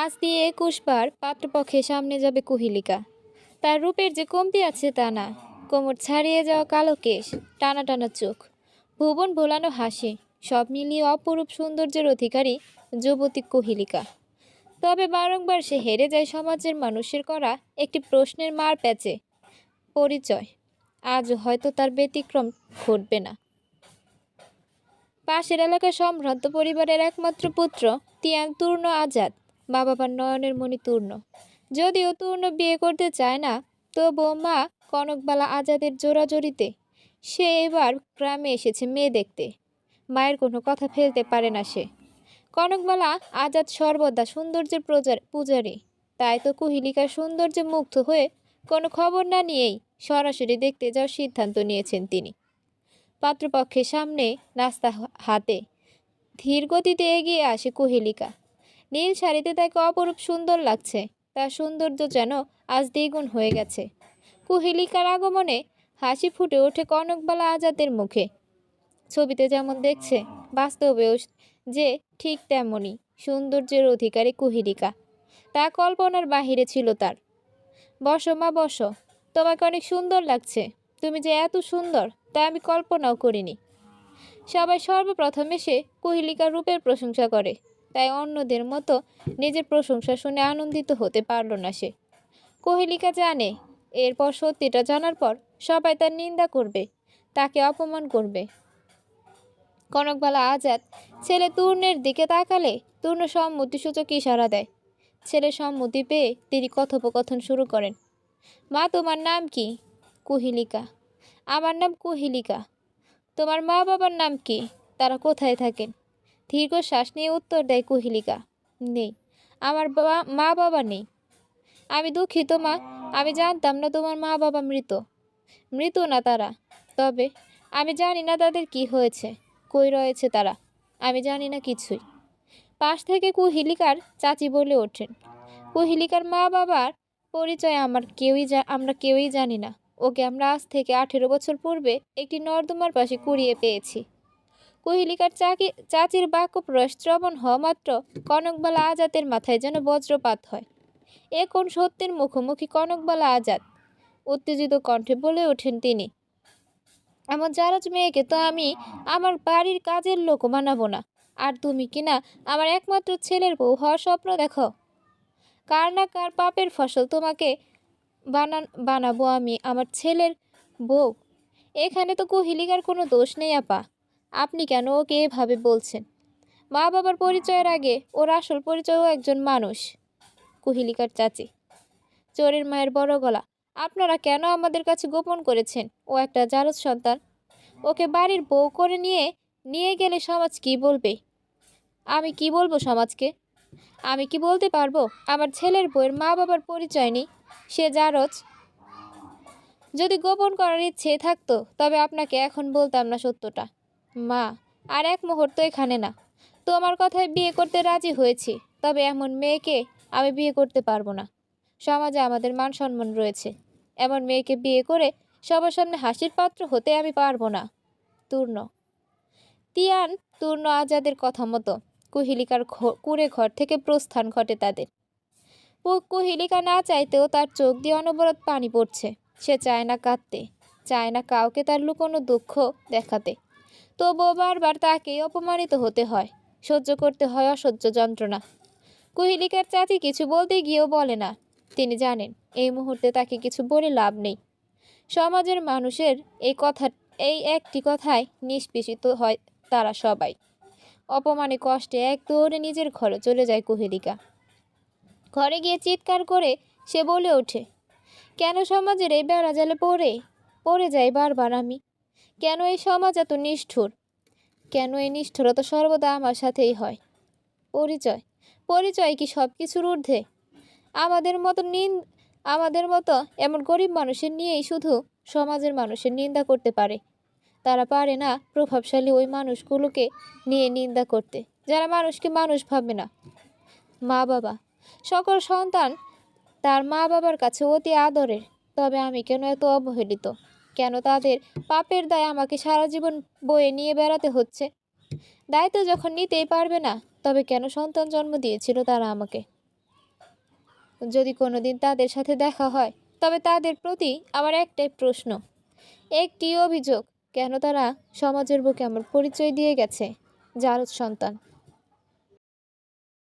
আজ দিয়ে একুশবার পাত্রপক্ষের সামনে যাবে কুহিলিকা। তার রূপের যে কমতি আছে তা না। কোমর ছাড়িয়ে যাওয়া কালো কেশ, টানা টানা চোখ, ভুবন ভোলানো হাসি, সব মিলিয়ে অপরূপ সৌন্দর্যের অধিকারী যুবতী কুহিলিকা। তবে বারংবার সে হেরে যায় সমাজের মানুষের করা একটি প্রশ্নের মার প্যাচে। পরিচয় আজ হয়তো তার ব্যতিক্রম ঘটবে না। পাশের এলাকার সম্ভ্রান্ত পরিবারের একমাত্র পুত্র তিয়াং তূর্ণ আজাদ। মা বাবার নয়নের মণি তূর্ণ। যদিও তূর্ণ বিয়ে করতে চায় না, তবুও মা কনকবালা আজাদের জোরাজোরিতে সে এবার গ্রামে এসেছে মেয়ে দেখতে। মায়ের কোনো কথা ফেলতে পারে না সে। কনকবালা আজাদ সর্বদা সৌন্দর্যের প্রচার পূজারী। তাই তো কুহিলিকার সৌন্দর্যে মুগ্ধ হয়ে কোনো খবর না নিয়েই সরাসরি দেখতে যাওয়ার সিদ্ধান্ত নিয়েছেন তিনি। পাত্রপক্ষের সামনে নাস্তা হাতে ধীর গতিতে এগিয়ে আসে কুহেলিকা। নীল শাড়িতে তাকে অপরূপ সুন্দর লাগছে। তার সৌন্দর্য যেন আজ দ্বিগুণ হয়ে গেছে। কুহেলিকার আগমনে হাসি ফুটে ওঠে কনকবালা আজাদের মুখে। ছবিতে যেমন দেখছে, বাস্তবেও যে ঠিক তেমনই সৌন্দর্যের অধিকারী কুহিলিকা। তা কল্পনার বাহিরে ছিল তার। বসো মা, বসো, তোমাকে অনেক সুন্দর লাগছে। তুমি যে এত সুন্দর, তা আমি কল্পনাও করিনি। সবাই সর্বপ্রথম এসে কুহিলিকার রূপের প্রশংসা করে। তাই অন্যদের মতো নিজের প্রশংসা শুনে আনন্দিত হতে পারল না সে। কোহেলিকা জানে, এরপর সত্যিটা জানার পর সবাই তার নিন্দা করবে, তাকে অপমান করবে। কনকবালা আজাদ ছেলে তূর্ণের দিকে তাকালে তূর্ণ সম্মতিসূচক ইশারা দেয়। ছেলে সম্মতি পেয়ে তিনি কথোপকথন শুরু করেন। মা, তোমার নাম কি? কুহিলিকা। আমার নাম কুহিলিকা। তোমার মা বাবার নাম কি? তারা কোথায় থাকেন? দীর্ঘ শ্বাস নিয়ে উত্তর দেয় কুহিলিকা, নেই, আমার বাবা মা বাবা নেই। আমি দুঃখিত, মা। আমি জানতাম না তোমার মা বাবা মৃত। মৃত না তারা। তবে আমি জানি না তাদের কি হয়েছে, কই রয়েছে তারা। আমি জানি না কিছুই। পাশ থেকে কুহিলিকার চাচি বলে ওঠেন, কুহিলিকার মা বাবার পরিচয় আমার কেউই আমরা কেউই জানি না। ওকে আমরা আজ থেকে আঠেরো বছর পূর্বে একটি নর্দমার পাশে কুড়িয়ে পেয়েছি। কোহিলিকার চাকি চাচির বাক্য প্রয়াস শ্রবণ হওয়া মাত্র কনকবালা আজাদের মাথায় যেন বজ্রপাত হয়। এ কোন সত্যের মুখোমুখি কনকবালা আজাদ? উত্তেজিত কণ্ঠে বলে ওঠেন তিনি, আমার জারাজ মেয়েকে তো আমি আমার বাড়ির কাজের লোক বানাবো না। আর তুমি কিনা আমার একমাত্র ছেলের বউ হওয়ার স্বপ্ন দেখো? কার না কার পাপের ফসল তোমাকে বানান বানাবো আমি আমার ছেলের বউ? এখানে তো কোহিলিকার কোনো দোষ নেই আপা। আপনি কেন ওকে এভাবে বলছেন? মা বাবার পরিচয়ের আগে ওর আসল পরিচয়ও একজন মানুষ। কুহিলিকার চাচি। চোরের মায়ের বড় গলা। আপনারা কেন আমাদের কাছে গোপন করেছেন? ও একটা জারজ সন্তান। ওকে বাড়ির বউ করে নিয়ে নিয়ে গেলে সমাজ কি বলবে? আমি কি বলব সমাজকে? আমি কি বলতে পারব? আমার ছেলের বউয়ের মা বাবার পরিচয় নেই। সে জারজ যদি গোপন করার ইচ্ছে থাকতো, তবে আপনাকে এখন বলতাম না সত্যটা। মা, আর এক মুহূর্ত এখানে না। তোমার কথায় বিয়ে করতে রাজি হয়েছি, তবে এমন মেয়েকে আমি বিয়ে করতে পারব না। সমাজে আমাদের মান সম্মান রয়েছে। এমন মেয়েকে বিয়ে করে সবার সামনে হাসির পাত্র হতে আমি পারব না। তূর্ণ। তিয়ান, তূর্ণ আজাদের কথা মতো কুহিলিকার কুঁড়ে ঘর থেকে প্রস্থান ঘটে তাদের। কুহিলিকা না চাইতেও তার চোখ দিয়ে অনবরত পানি পড়ছে। সে চায় না কাঁদতে, চায় না কাউকে তার লুকোনো দুঃখ দেখাতে। তবুও বারবার তাকে অপমানিত হতে হয়। সহ্য করতে হয় অসহ্য যন্ত্রণা। কুহিলিকার চাচি কিছু বলতে গিয়েও বলে না। তিনি জানেন, এই মুহূর্তে তাকে কিছু বলে লাভ নেই। সমাজের মানুষের এই কথা, এই একটি কথায় নিষ্পেষিত হয় তারা সবাই। অপমানে কষ্টে এক দৌড়ে নিজের ঘরে চলে যায় কুহেলিকা। ঘরে গিয়ে চিৎকার করে সে বলে ওঠে, কেন সমাজের এই বেড়া জালে পড়ে? পড়ে যাই বারবার আমি। কেন এই সমাজ এত নিষ্ঠুর? কেন এই নিষ্ঠুরতা সর্বদা আমার সাথেই হয়? পরিচয়? পরিচয় কি সব কিছুর ঊর্ধ্বে? আমাদের মতো নিন আমাদের মতো এমন গরিব মানুষের নিয়েই শুধু সমাজের মানুষের নিন্দা করতে পারে। তারা পারে না প্রভাবশালী ওই মানুষগুলোকে নিয়ে নিন্দা করতে, যারা মানুষকে মানুষ ভাবে না। মা বাবা, সকল সন্তান তার মা বাবার কাছে অতি আদরের, তবে আমি কেন এত অবহেলিত? কেন তাদের পাপের দায় আমাকে সারা জীবন বয়ে নিয়ে বেড়াতে হচ্ছে? দায়িত্ব যখন নিতেই পারবে না, তবে কেন সন্তান জন্ম দিয়েছিল তারা আমাকে? যদি কোনোদিন তাদের সাথে দেখা হয়, তবে তাদের প্রতি আমার একটাই প্রশ্ন। একটি অভিযোগ, কেন তারা সমাজের বুকে আমার পরিচয় দিয়ে গেছে? জারদ সন্তান।